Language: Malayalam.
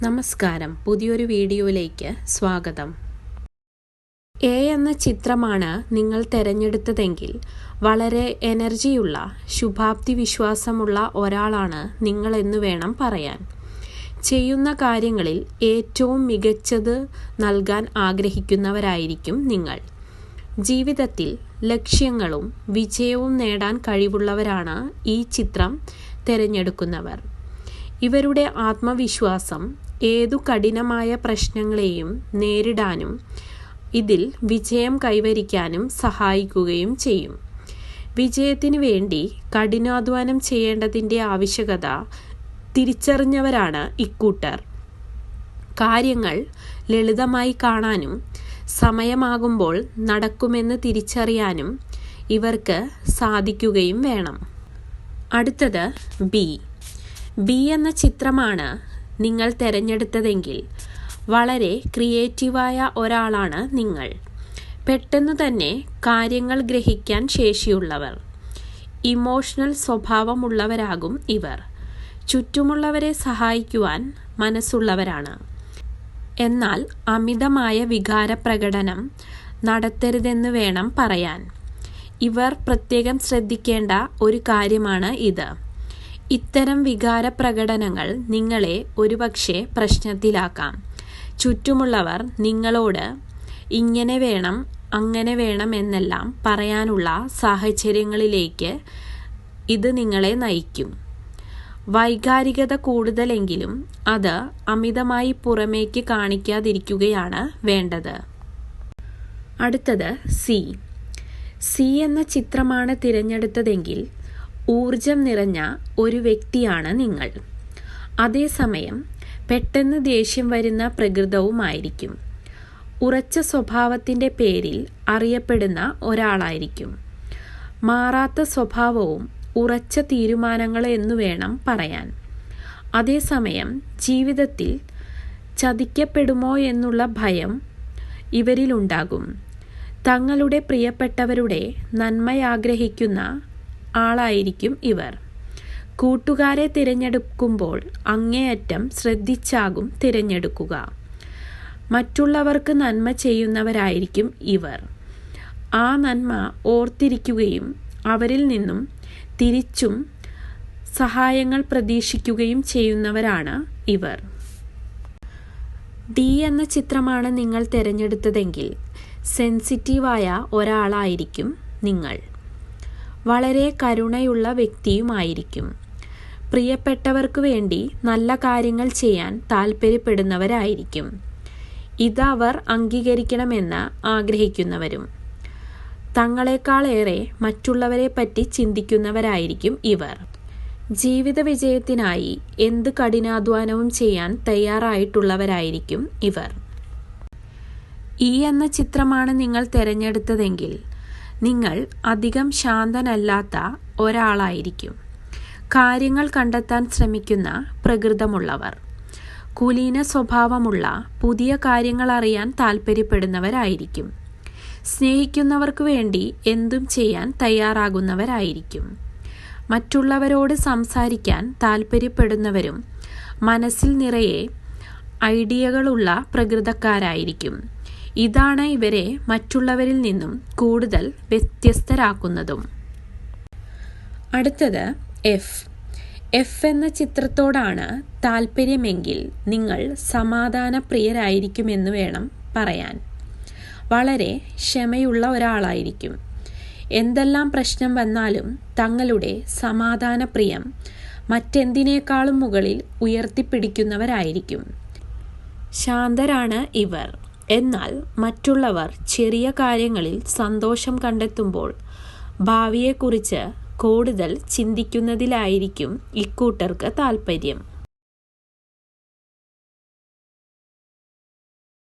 നമസ്കാരം. പുതിയൊരു വീഡിയോയിലേക്ക് സ്വാഗതം. എ എന്ന ചിത്രമാണ് നിങ്ങൾ തിരഞ്ഞെടുത്തതെങ്കിൽ വളരെ എനർജിയുള്ള ശുഭാപ്തി വിശ്വാസമുള്ള ഒരാളാണ് നിങ്ങളെന്ന് വേണം പറയാൻ. ചെയ്യുന്ന കാര്യങ്ങളിൽ ഏറ്റവും മികച്ചത് നൽകാൻ ആഗ്രഹിക്കുന്നവരായിരിക്കും നിങ്ങൾ. ജീവിതത്തിൽ ലക്ഷ്യങ്ങളും വിജയവും നേടാൻ കഴിവുള്ളവരാണ് ഈ ചിത്രം തിരഞ്ഞെടുക്കുന്നവർ. ഇവരുടെ ആത്മവിശ്വാസം ഏതു കഠിനമായ പ്രശ്നങ്ങളെയും നേരിടാനും ഇതിൽ വിജയം കൈവരിക്കാനും സഹായിക്കുകയും ചെയ്യും. വിജയത്തിന് വേണ്ടി കഠിനാധ്വാനം ചെയ്യേണ്ടതിന്റെ ആവശ്യകത തിരിച്ചറിഞ്ഞവരാണ് ഇക്കൂട്ടർ. കാര്യങ്ങൾ ലളിതമായി കാണാനും സമയമാകുമ്പോൾ നടക്കുമെന്ന് തിരിച്ചറിയാനും ഇവർക്ക് സാധിക്കുകയും വേണം. അടുത്തത് ബി. ബി എന്ന ചിത്രമാണ് നിങ്ങൾ തിരഞ്ഞെടുത്തതെങ്കിൽ വളരെ ക്രിയേറ്റീവായ ഒരാളാണ് നിങ്ങൾ. പെട്ടെന്ന് തന്നെ കാര്യങ്ങൾ ഗ്രഹിക്കാൻ ശേഷിയുള്ളവർ. ഇമോഷണൽ സ്വഭാവമുള്ളവരാകും ഇവർ. ചുറ്റുമുള്ളവരെ സഹായിക്കുവാൻ മനസ്സുള്ളവരാണ്. എന്നാൽ അമിതമായ വികാരപ്രകടനം നടത്തരുതെന്ന് വേണം പറയാൻ. ഇവർ പ്രത്യേകം ശ്രദ്ധിക്കേണ്ട ഒരു കാര്യമാണ് ഇത്. ഇത്തരം വികാരപ്രകടനങ്ങൾ നിങ്ങളെ ഒരുപക്ഷെ പ്രശ്നത്തിലാക്കാം. ചുറ്റുമുള്ളവർ നിങ്ങളോട് ഇങ്ങനെ വേണം അങ്ങനെ വേണം എന്നെല്ലാം പറയാനുള്ള സാഹചര്യങ്ങളിലേക്ക് ഇത് നിങ്ങളെ നയിക്കും. വൈകാരികത കൂടുതലെങ്കിലും അത് അമിതമായി പുറമേക്ക് കാണിക്കാതിരിക്കുകയാണ് വേണ്ടത്. അടുത്തത് സി. സി എന്ന ചിത്രമാണ് തിരഞ്ഞെടുത്തതെങ്കിൽ ഊർജം നിറഞ്ഞ ഒരു വ്യക്തിയാണ് നിങ്ങൾ. അതേസമയം പെട്ടെന്ന് ദേഷ്യം വരുന്ന പ്രകൃതവുമായിരിക്കും. ഉറച്ച സ്വഭാവത്തിന്റെ പേരിൽ അറിയപ്പെടുന്ന ഒരാളായിരിക്കും. മാറാത്ത സ്വഭാവവും ഉറച്ച തീരുമാനങ്ങൾ എന്നു വേണം പറയാൻ. അതേസമയം ജീവിതത്തിൽ ചതിക്കപ്പെടുമോ എന്നുള്ള ഭയം ഇവരിലുണ്ടാകും. തങ്ങളുടെ പ്രിയപ്പെട്ടവരുടെ നന്മയാഗ്രഹിക്കുന്ന ആളായിരിക്കും ഇവർ. കൂട്ടുകാരെ തിരഞ്ഞെടുക്കുമ്പോൾ അങ്ങേയറ്റം ശ്രദ്ധിച്ചാകും തിരഞ്ഞെടുക്കുക. മറ്റുള്ളവർക്ക് നന്മ ചെയ്യുന്നവരായിരിക്കും ഇവർ. ആ നന്മ ഓർത്തിരിക്കുകയും അവരിൽ നിന്നും തിരിച്ചും സഹായങ്ങൾ പ്രതീക്ഷിക്കുകയും ചെയ്യുന്നവരാണ് ഇവർ. ഡി എന്ന ചിത്രമാണ് നിങ്ങൾ തിരഞ്ഞെടുത്തതെങ്കിൽ സെൻസിറ്റീവായ ഒരാളായിരിക്കും നിങ്ങൾ. വളരെ കരുണയുള്ള വ്യക്തിയുമായിരിക്കും. പ്രിയപ്പെട്ടവർക്ക് വേണ്ടി നല്ല കാര്യങ്ങൾ ചെയ്യാൻ താൽപ്പര്യപ്പെടുന്നവരായിരിക്കും ഇതവർ അംഗീകരിക്കണമെന്ന് ആഗ്രഹിക്കുന്നവരും. തങ്ങളെക്കാളേറെ മറ്റുള്ളവരെ പറ്റി ചിന്തിക്കുന്നവരായിരിക്കും ഇവർ. ജീവിത വിജയത്തിനായി എന്ത് കഠിനാധ്വാനവും ചെയ്യാൻ തയ്യാറായിട്ടുള്ളവരായിരിക്കും ഇവർ. ഈ എന്ന ചിത്രമാണ് നിങ്ങൾ തിരഞ്ഞെടുത്തതെങ്കിൽ നിങ്ങൾ അധികം ശാന്തനല്ലാത്ത ഒരാളായിരിക്കും. കാര്യങ്ങൾ കണ്ടെത്താൻ ശ്രമിക്കുന്ന പ്രകൃതമുള്ളവർ. കുലീന സ്വഭാവമുള്ള പുതിയ കാര്യങ്ങൾ അറിയാൻ താൽപ്പര്യപ്പെടുന്നവരായിരിക്കും സ്നേഹിക്കുന്നവർക്ക് വേണ്ടി എന്തും ചെയ്യാൻ തയ്യാറാകുന്നവരായിരിക്കും. മറ്റുള്ളവരോട് സംസാരിക്കാൻ താൽപ്പര്യപ്പെടുന്നവരും മനസ്സിൽ നിറയെ ഐഡിയകളുള്ള പ്രകൃതക്കാരായിരിക്കും. ഇതാണ് ഇവരെ മറ്റുള്ളവരിൽ നിന്നും കൂടുതൽ വ്യത്യസ്തരാക്കുന്നതും. അടുത്തത് എഫ് എഫ് എന്ന ചിത്രത്തോടാണ് താല്പര്യമെങ്കിൽ നിങ്ങൾ സമാധാനപ്രിയരായിരിക്കുമെന്ന് വേണം പറയാൻ. വളരെ ക്ഷമയുള്ള ഒരാളായിരിക്കും. എന്തെല്ലാം പ്രശ്നം വന്നാലും തങ്ങളുടെ സമാധാനപ്രിയം മറ്റെന്തിനേക്കാളും മുകളിൽ ഉയർത്തിപ്പിടിക്കുന്നവരായിരിക്കും. ശാന്തരാണ് ഇവർ. എന്നാൽ മറ്റുള്ളവർ ചെറിയ കാര്യങ്ങളിൽ സന്തോഷം കണ്ടെത്തുമ്പോൾ ഭാവിയെക്കുറിച്ച് കൂടുതൽ ചിന്തിക്കുന്നതിലായിരിക്കും ഇക്കൂട്ടർക്ക് താൽപ്പര്യം